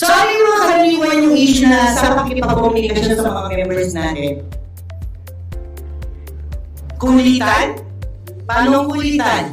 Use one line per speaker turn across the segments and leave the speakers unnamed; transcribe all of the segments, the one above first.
So, ano yung mga karaniwan yung issue na sa pakikipag-communication sa mga members natin? Kulitan? Paano kulitan?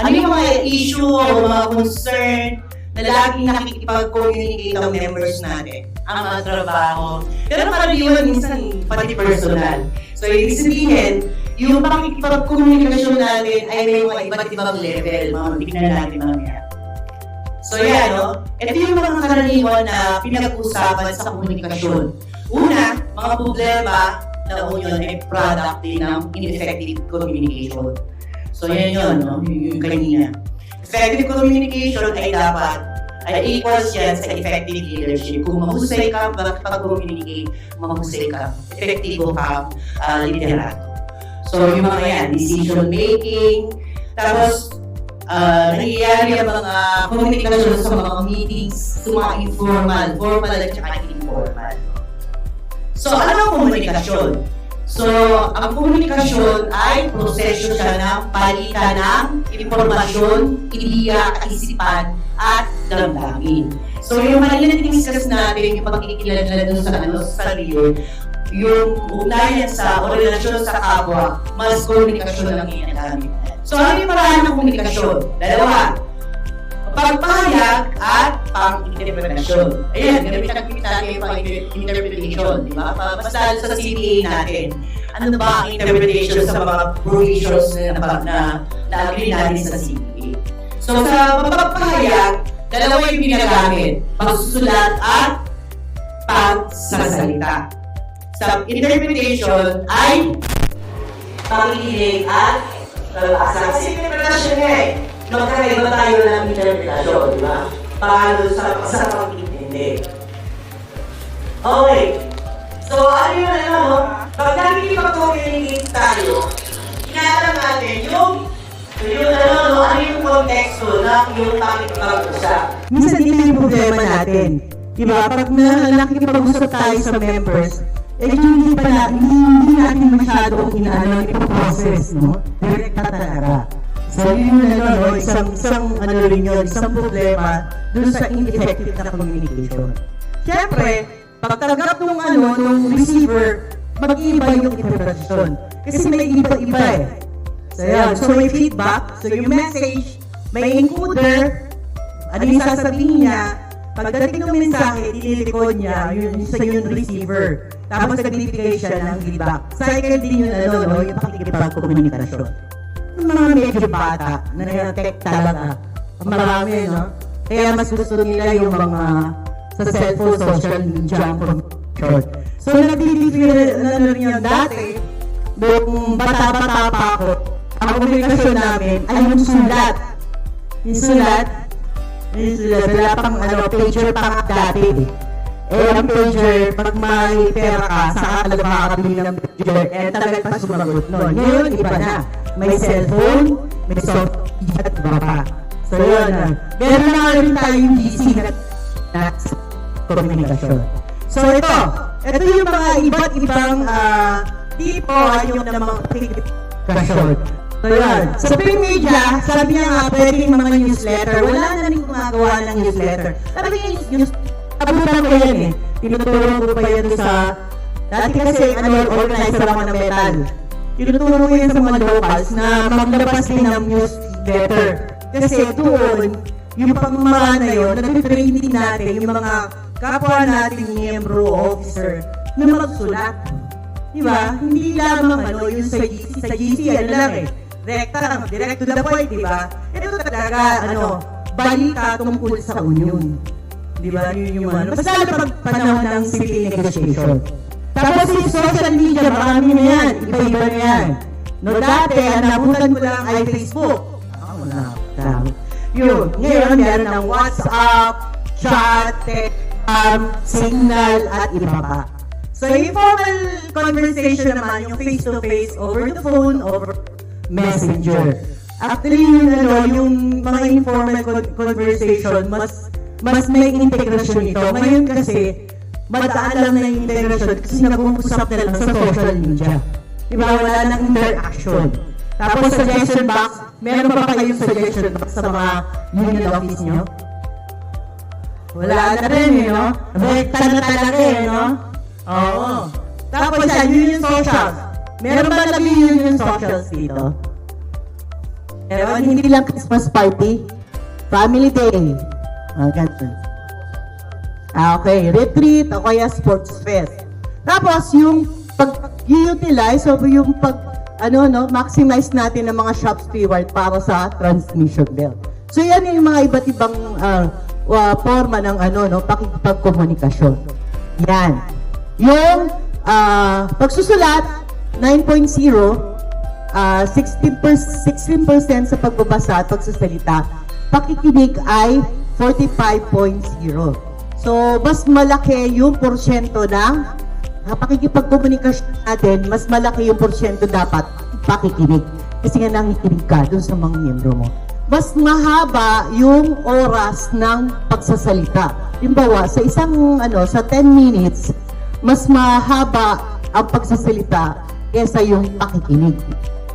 Ano yung mga issue o mga concern na laging nakikipag-communicate ang members natin? Ang mga trabaho. Pero karaniwan minsan pati personal. So, ibig sabihin, yung pakikipag-communication natin ay may mga iba't ibang level. Mga tignan natin mamaya. So yan, no? Ito yung mga karaniwan na pinag-usapan sa komunikasyon. Una, mga problema na union ay product din ng ineffective communication. So yan yun, no? Yung, kanina. Effective communication ay dapat ay equals yan sa effective leadership. Kung mahusay ka pag-communicate, mahusay ka, effective ka uh, liderato. So yung mga yan, decision making, tapos uh, nangyayari ang mga komunikasyon sa mga meetings, sa mga informal, formal at saka informal. So, ano ang komunikasyon? So, ang komunikasyon ay proseso siya ng palitan ng impormasyon, ideya, kaisipan, at damdamin. So, yung kanina discuss natin, yung pagkikilala dun sa, ano, sa sarili, yung ugnayan sa o sa kapwa, mas komunikasyon ang ginagamit. So, ano yung paraan ng komunikasyon? Dalawa. Pagpahayag at pang-interpretasyon. Ayan, gamit ang natin yung pang-interpretation, di ba? Basta sa CPA natin, ano ba ang interpretation sa mga provisions na, na, na, na natin sa CPA? So, sa pagpapahayag, dalawa yung ginagamit. Pagsusulat at pagsasalita. Sa interpretation ay pakikinig at Asa, kasi interpretasyon nga eh. Magkakaiba tayo ng interpretasyon, di ba? Paano sa, sa pag-intindi. Okay. So, ano yun, ano, no? Pag nakikipag-communicate tayo, inaalam natin yung yung ano, no, ano yung konteksto na yung pakikipag-usap.
Minsan dito yung problema natin. Di? Pag na, nakikipag-usap tayo sa members, eh hindi pa na, hindi, natin masyadong inaano, ipaprocess, no? Direkta talaga. So yun yung ano, no, isang, isang ano rin yun, isang problema dun sa ineffective na communication. Siyempre, pagtanggap ng ano, ng receiver, mag-iiba yung interpretasyon. Kasi may iba-iba eh. So yan, so may feedback, so yung message, may encoder, ano yung sasabihin niya, pagdating ng mensahe, dinilikod niya, yun sa yung receiver. Tapos nagbibigay siya ng feedback. Cycle din yun, ano, no, yung pakikipag-komunikasyon. Yung mga medyo bata, na nag-tech talaga, marami, no? Kaya mas gusto nila yung mga sa cellphone, social media, communication. So, nagbibigay na rin yun dati, nung bata-bata pa ako, ang komunikasyon namin ay yung sulat. Yung sulat, yung sulat, wala pang ano, pager pa dati. Eh, ang pager, pag may pera ka, saka ka lang makakabili ng pager, eh, talaga pa sumagot nun. Ngayon, iba na. May cellphone, may software, at iba pa. So, yun na. Meron na rin tayong GC na, na komunikasyon. So, ito. Ito yung mga iba't ibang ah, tipo ay yung namang komunikasyon. So, yun. Sa print media, sabi niya nga, pwedeng mga newsletter. Wala na rin gumagawa ng newsletter. Sabi niya, news, abutan ko yan eh. Tinuturo ko pa yan sa... Dati kasi, ano, organizer ako ng metal. Tinuturo ko yan sa mga locals na maglabas din ng newsletter. Kasi doon, yung pamamahan na yun, nag-training natin yung mga kapwa nating miyembro officer na magsulat. Di ba? Hindi lamang ano, yung sa GC, sa GC, ano lang eh. Lang, direct to the point, di ba? Ito talaga, ano, balita tungkol sa union. Di ba? Yun yung ano. Basta pag panahon ng civil negotiation. Tapos yung social media, marami na yan. Iba-iba na yan. No, dati, ang nabutan ko lang ay Facebook. Ako na, dami. Yun. Ngayon, meron ng WhatsApp, chat, Telegram, Signal, at iba pa. So, informal conversation naman, yung face-to-face, over the phone, over messenger. Actually, yung, ano, yung mga informal con- conversation, mas mas may integrasyon ito. Ngayon kasi, madaan lang na yung integrasyon kasi nag-uusap na lang sa social media. Diba? Wala nang interaction. Tapos suggestion box, meron pa ba kayong suggestion box sa mga union office nyo? Wala na rin eh, no? Rekta na talaga eh, no? Oo. Tapos yan, union socials. Meron ba naging union socials dito? Meron, hindi lang Christmas party. Family day. Ah, ganun. Ah, okay. Retreat o kaya sports fest. Tapos, yung pag-utilize o yung pag, ano, no, maximize natin ng mga shop steward para sa transmission belt. So, yan yung mga iba't ibang ah, wa- forma ng ano, no, pakikipagkomunikasyon. Yan. Yung ah, pagsusulat, 9.0, Ah, 16%, 16% sa pagbabasa at pagsasalita. Pakikinig ay 45.0. So, mas malaki yung porsyento ng uh, pakikipagkomunikasyon natin, mas malaki yung porsyento dapat pakikinig. Kasi nga nangikinig ka dun sa mga miyembro mo. Mas mahaba yung oras ng pagsasalita. Halimbawa, sa isang ano, sa 10 minutes, mas mahaba ang pagsasalita kesa yung pakikinig.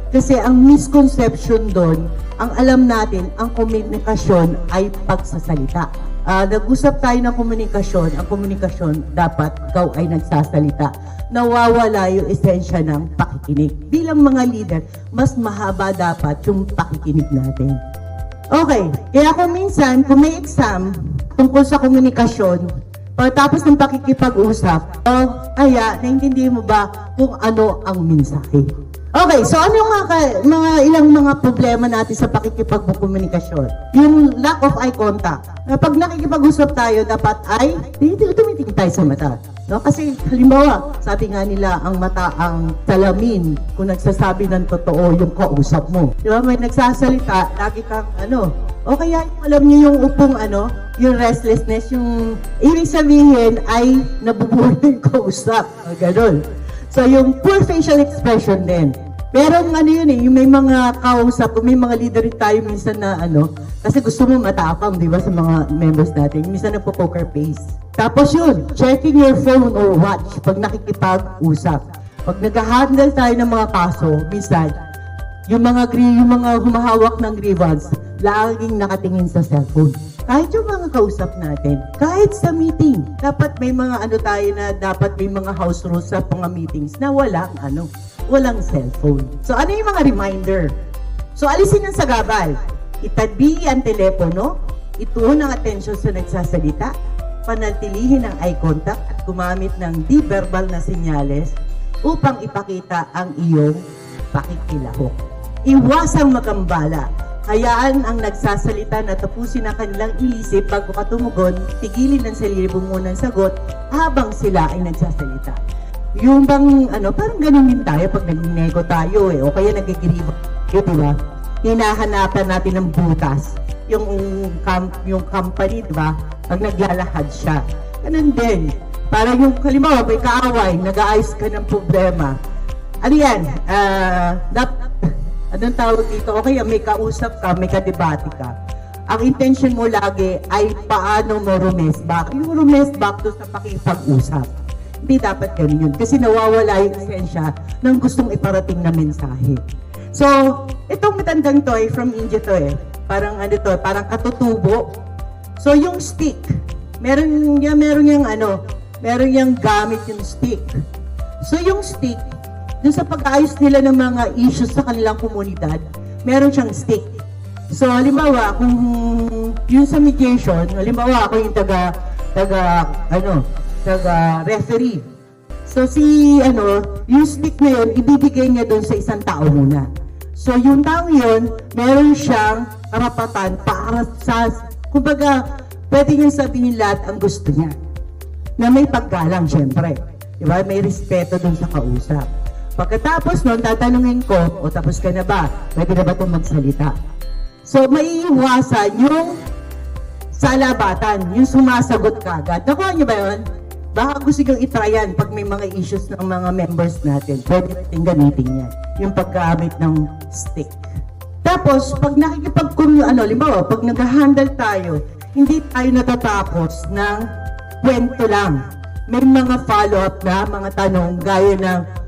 Kasi ang misconception doon, ang alam natin, ang komunikasyon ay pagsasalita. Ah, nag-usap tayo ng komunikasyon, ang komunikasyon dapat ikaw ay nagsasalita. Nawawala yung esensya ng pakikinig. Bilang mga leader, mas mahaba dapat yung pakikinig natin. Okay, kaya kung minsan, kung may exam tungkol sa komunikasyon, pagkatapos ng pakikipag-usap, o kaya, naintindihan mo ba kung ano ang mensahe? Okay, so ano yung mga, mga ilang mga problema natin sa pakikipagkomunikasyon? Yung lack of eye contact. Kapag nakikipag-usap tayo, dapat ay tum- tumitingin tayo sa mata. No? Kasi halimbawa, sabi nga nila, ang mata ang salamin kung nagsasabi ng totoo yung kausap mo. Di ba? May nagsasalita, lagi kang ano, o kaya alam niyo yung upong ano, yung restlessness, yung ibig sabihin ay nabubuhay yung kausap. O, ganun. So, yung poor facial expression din. Merong ano yun eh, yung may mga kausap, may mga leader tayo minsan na ano, kasi gusto mo matapang, di ba, sa mga members natin. Minsan nagpo-poker face. Tapos yun, checking your phone or watch pag nakikipag-usap. Pag nag-handle tayo ng mga kaso, minsan, yung mga yung mga humahawak ng grievance, laging nakatingin sa cellphone. Kahit yung mga kausap natin, kahit sa meeting, dapat may mga ano tayo na dapat may mga house rules sa mga meetings na walang ano, walang cellphone. So ano yung mga reminder? So alisin ang sagabal. Itabi ang telepono, ituon ang atensyon sa nagsasalita, panatilihin ang eye contact at gumamit ng di-verbal na senyales upang ipakita ang iyong pakikilahok. Iwasang magambala. Hayaan ang nagsasalita na tapusin ang kanilang iisip bago ka tumugon, tigilin ang sarili mong sagot habang sila ay nagsasalita. Yung bang, ano, parang ganun din tayo pag nagnego tayo eh, o kaya nagigiribo tayo, di ba? Hinahanapan natin ng butas. Yung, kam, yung company, di ba? Pag naglalakad siya. Ganun din. Para yung, halimbawa, may kaaway, nag-aayos ka ng problema. Ano yan? Ah, dap, anong tawag dito? O kaya may kausap ka, may kadebate ka. Ang intention mo lagi ay paano mo rumest back. Yung rumest back doon sa pakipag-usap. Hindi dapat ganun yun. Kasi nawawala yung esensya ng gustong iparating na mensahe. So, itong matandang to ay from India to eh. Parang ano to, parang katutubo. So, yung stick, meron niya, meron niyang ano, meron niyang gamit yung stick. So, yung stick, dun sa pag-aayos nila ng mga issues sa kanilang komunidad, meron siyang stick. So, halimbawa, kung yung sa mediation, halimbawa, ako yung taga, taga, ano, taga referee. So, si, ano, yung stick na yun, ibibigay niya doon sa isang tao muna. So, yung tao yun, meron siyang karapatan para sa, kumbaga, pwede niyang sabihin lahat ang gusto niya. Na may paggalang, syempre. Di ba? May respeto dun sa kausap. Pagkatapos nun, tatanungin ko, o tapos ka na ba? Pwede na ba itong magsalita? So, maiiwasan yung salabatan, yung sumasagot ka agad. Nakuha niyo ba yun? Baka gusto nyo itry yan pag may mga issues ng mga members natin. Pwede natin gamitin yan. Yung paggamit ng stick. Tapos, pag nakikipag, ano, limbawa, pag nag-handle tayo, hindi tayo natatapos ng kwento lang. May mga follow-up na mga tanong gaya ng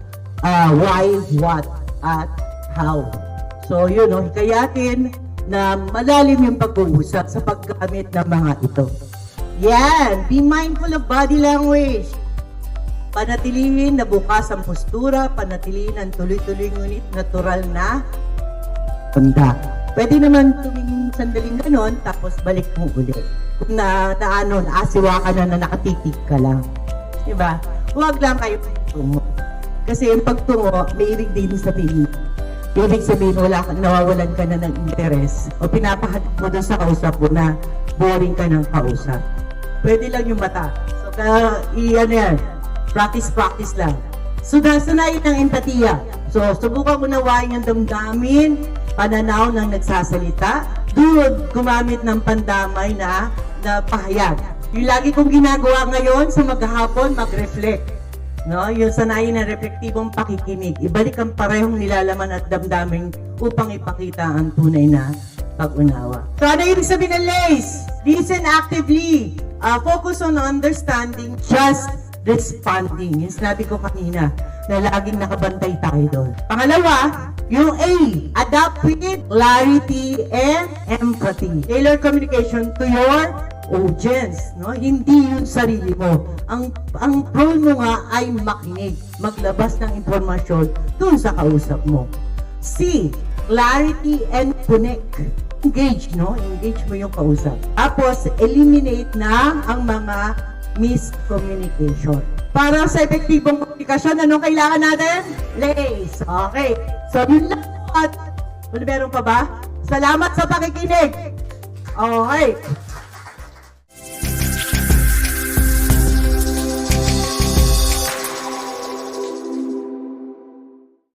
ah, why, what, at how. So, yun, no, hikayatin na malalim yung pag-uusap sa paggamit ng mga ito. Yan, be mindful of body language. Panatilihin na bukas ang postura, panatilihin ang tuloy-tuloy ngunit natural na tanda. Pwede naman tumingin sandaling ganon, tapos balik mo uli. Kung na, na ano, naasiwa ka na na nakatitig ka lang. Diba? Huwag lang kayo tungo. Kasi yung pagtungo, may ibig din sabihin. Ibig sabihin, wala ka, nawawalan ka na ng interes o pinapahatid mo doon sa kausap mo na boring ka ng kausap. Pwede lang yung mata. So, kaya, i, ano yan, practice-practice lang. So, sanayin ng empatiya. So, subukan mo nawain yung damdamin, pananaw ng nagsasalita. Doon, gumamit ng pandamay na, na pahayag. Yung lagi kong ginagawa ngayon sa maghapon, mag-reflect. No, yung sanayin ng reflektibong pakikinig. Ibalik ang parehong nilalaman at damdamin upang ipakita ang tunay na pag-unawa. So, ano yung sabihin ng Lace? Listen actively. Uh, focus on understanding, just responding. Yung sinabi ko kanina, na laging nakabantay tayo doon. Pangalawa, yung A, adapt with clarity and empathy. Tailor communication to your audience, no? Hindi yung sarili mo. Ang ang role mo nga ay makinig, maglabas ng impormasyon dun sa kausap mo. C, clarity and connect. Engage, no? Engage mo yung kausap. Tapos, eliminate na ang mga miscommunication. Para sa epektibong komunikasyon, anong kailangan natin? Lace. Okay. So, yun lang. At, meron pa ba? Salamat sa pakikinig. Okay.